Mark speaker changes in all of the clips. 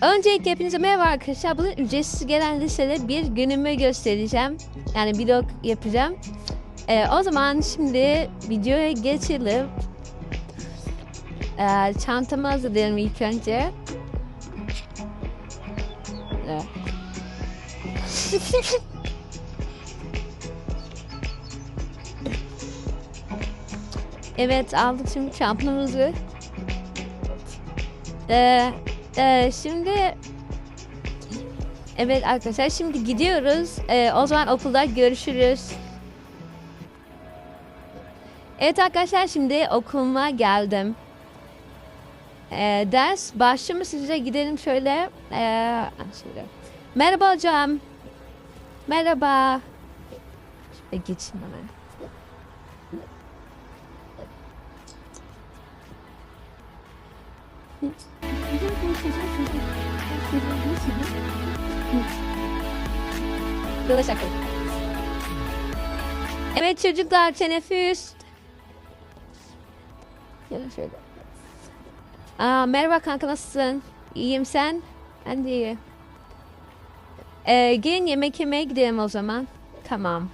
Speaker 1: Öncelikle hepinize merhaba arkadaşlar. Bugün ücretsiz gelen listede bir günümü göstereceğim. Yani vlog yapacağım. Ee, o zaman şimdi videoya geçelim. Ee, çantamı hazırlayalım ilk önce. Evet. evet aldık şimdi çantamızı. Ee, e, şimdi evet arkadaşlar şimdi gidiyoruz. Ee, o zaman okulda görüşürüz. Evet arkadaşlar şimdi okuluma geldim. Ee, ders başlıyor size gidelim şöyle. Ee, şöyle. Merhaba hocam. Merhaba. Şöyle geçeyim hemen. Dolaşak. Evet çocuklar teneffüs. Gelin şöyle. Aa, merhaba kanka nasılsın? İyiyim sen? Ben de iyi. Ee, gelin yemek yemeye gidelim o zaman. Tamam.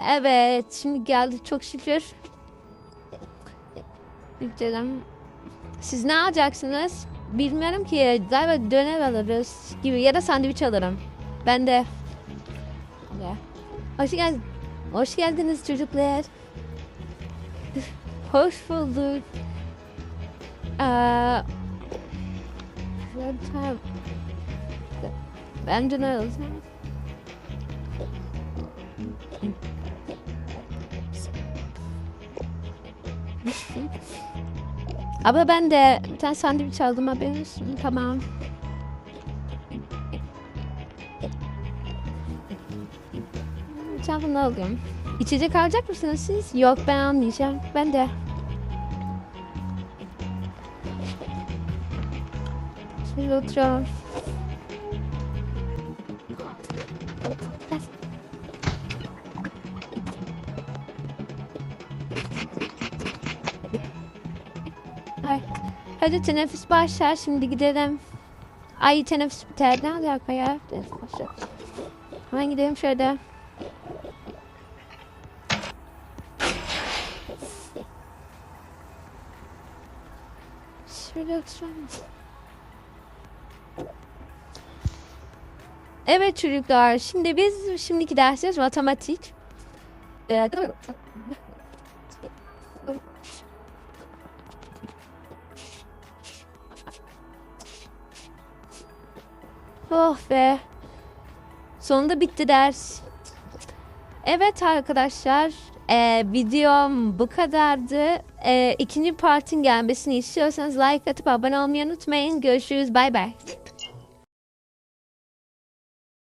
Speaker 1: Evet, şimdi geldi çok şükür. Gidelim. Siz ne alacaksınız? Bilmiyorum ki. Galiba döner alırız gibi ya da sandviç alırım. Ben de. Hoş gel. Hoş geldiniz çocuklar. Hoş bulduk. Aa, Ben döner alacağım. Ama ben de bir tane sandviç aldım haberin olsun. Tamam. Çantamı alayım. İçecek alacak mısınız siz? Yok ben almayacağım. Ben de. Şöyle oturalım. Ay. Hadi teneffüs başlar şimdi gidelim. Ay teneffüs biter. Ne alaka ya? Hemen gidelim şöyle. Şöyle. Evet çocuklar şimdi biz şimdiki dersimiz matematik. Oh be. Sonunda bitti ders. Evet arkadaşlar. eee, videom bu kadardı. Eee, ikinci partin gelmesini istiyorsanız like atıp abone olmayı unutmayın. Görüşürüz. Bay bay.